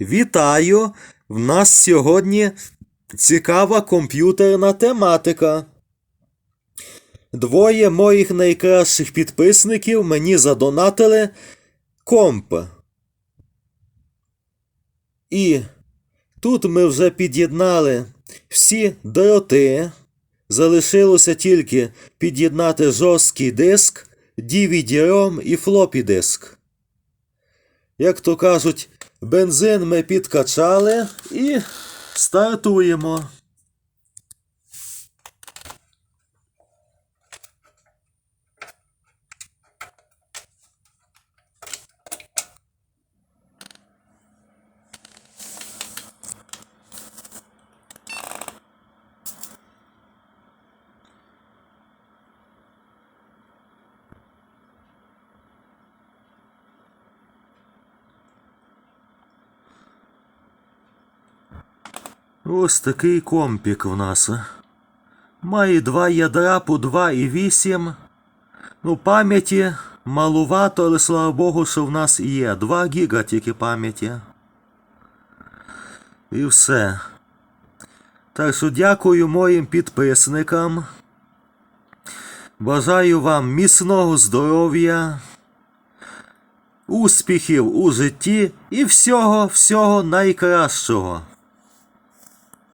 Вітаю! В нас сьогодні цікава комп'ютерна тематика. Двоє моїх найкращих підписників мені задонатили комп. І тут ми вже під'єднали всі дроти. Залишилося тільки під'єднати жорсткий диск, DVD-ROM і флопі диск. Як то кажуть, бензин ми підкачали і стартуємо. Ось такий компік в нас. Має два ядра по 2,8. Ну, пам'яті малувато, але слава Богу, що в нас є. 2 гіга тільки пам'яті. І все. Так що дякую моїм підписникам. Бажаю вам міцного здоров'я, успіхів у житті і всього, всього найкращого.